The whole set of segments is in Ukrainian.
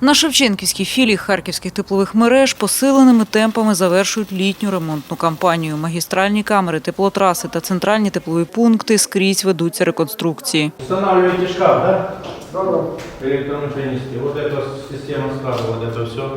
На Шевченківській філії харківських теплових мереж посиленими темпами завершують літню ремонтну кампанію. Магістральні камери, теплотраси та центральні теплові пункти скрізь ведуться реконструкції. Устанавливаете шкаф, да? Да, да. Электромеханический. Вот эта система шкафа, вот это все.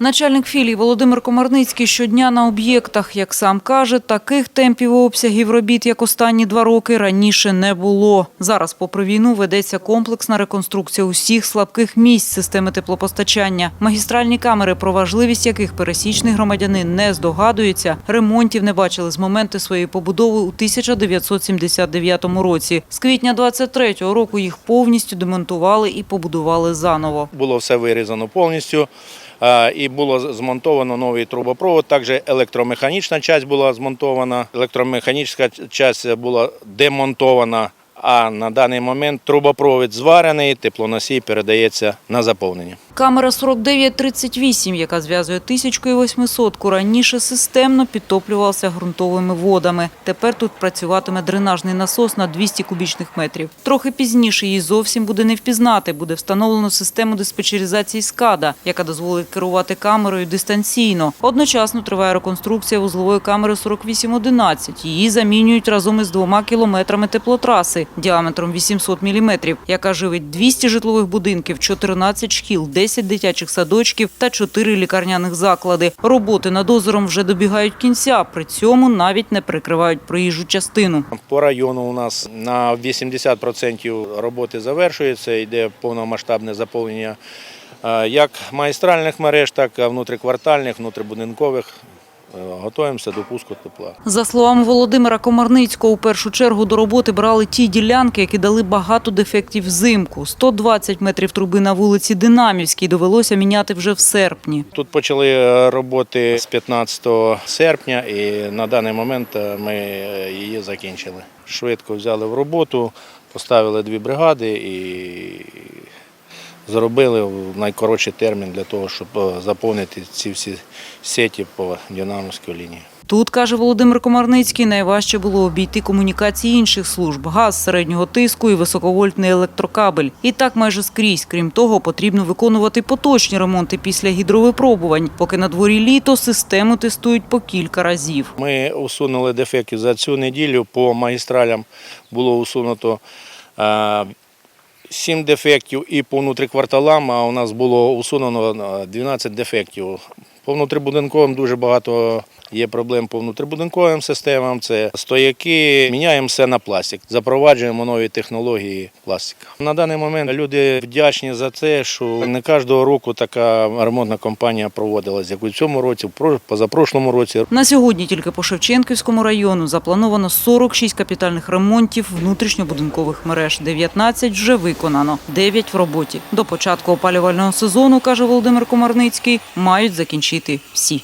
Начальник філії Володимир Комарницький щодня на об'єктах, як сам каже, таких темпів обсягів робіт, як останні два роки, раніше не було. Зараз, попри війну, ведеться комплексна реконструкція усіх слабких місць системи теплопостачання. Магістральні камери, про важливість яких пересічний громадянин не здогадується, ремонтів не бачили з моменту своєї побудови у 1979 році. З квітня 23-го року їх повністю демонтували і побудували заново. Було все вирізано повністю. А, І було змонтовано новий трубопровод. Також електромеханічна частина була змонтована, електромеханічна частина була демонтована. А на даний момент трубопровід зварений, теплоносій передається на заповнення. Камера 4938, яка зв'язує тисячку і восьмисотку, раніше системно підтоплювався ґрунтовими водами. Тепер тут працюватиме дренажний насос на 200 кубічних метрів. Трохи пізніше її зовсім буде не впізнати. Буде встановлено систему диспетчеризації СКАДА, яка дозволить керувати камерою дистанційно. Одночасно триває реконструкція вузлової камери 4811. Її замінюють разом із двома кілометрами теплотраси діаметром 800 міліметрів, яка живить 200 житлових будинків, 14 шкіл, 10 дитячих садочків та 4 лікарняних заклади. Роботи над озером вже добігають кінця, при цьому навіть не прикривають проїжджу частину. По району у нас на 80% роботи завершується, йде повномасштабне заповнення е, як магістральних мереж, так і внутриквартальних, внутрибудинкових. Е, Готуємося до пуску тепла. За словами Володимира Комарницького, у першу чергу до роботи брали ті ділянки, які дали багато дефектів взимку. 120 метрів труби на вулиці Динамівській довелося міняти вже в серпні. Тут почали е, роботи з 15 серпня і на даний момент е, ми її закінчили. Швидко взяли в роботу, поставили дві бригади і зробили в найкоротший термін для того, щоб е, заповнити ці всі сеті по динамівській лінії. Тут, каже Володимир Комарницький, найважче було обійти комунікації інших служб – газ середнього тиску і високовольтний електрокабель. І так майже скрізь. Крім того, потрібно виконувати поточні ремонти після гідровипробувань. Поки на дворі літо, систему тестують по кілька разів. Ми усунули дефекти за цю неділю. По магістралям було усунуто е, 7 дефектів і по внутрикварталам а у нас було усунено е, 12 дефектів. По внутрибудинковим дуже багато є проблем по внутрибудинковим системам. Це стояки, міняємо все на пластик, запроваджуємо нові технології пластика. На даний момент люди вдячні за те, що не кожного року така ремонтна кампанія проводилась, як у цьому році, позапрошлому році. На сьогодні тільки по Шевченківському району заплановано 46 капітальних ремонтів внутрішньобудинкових мереж. 19 вже виконано, 9 в роботі. До початку опалювального сезону, каже Володимир Комарницький, мають закінчити діти всі.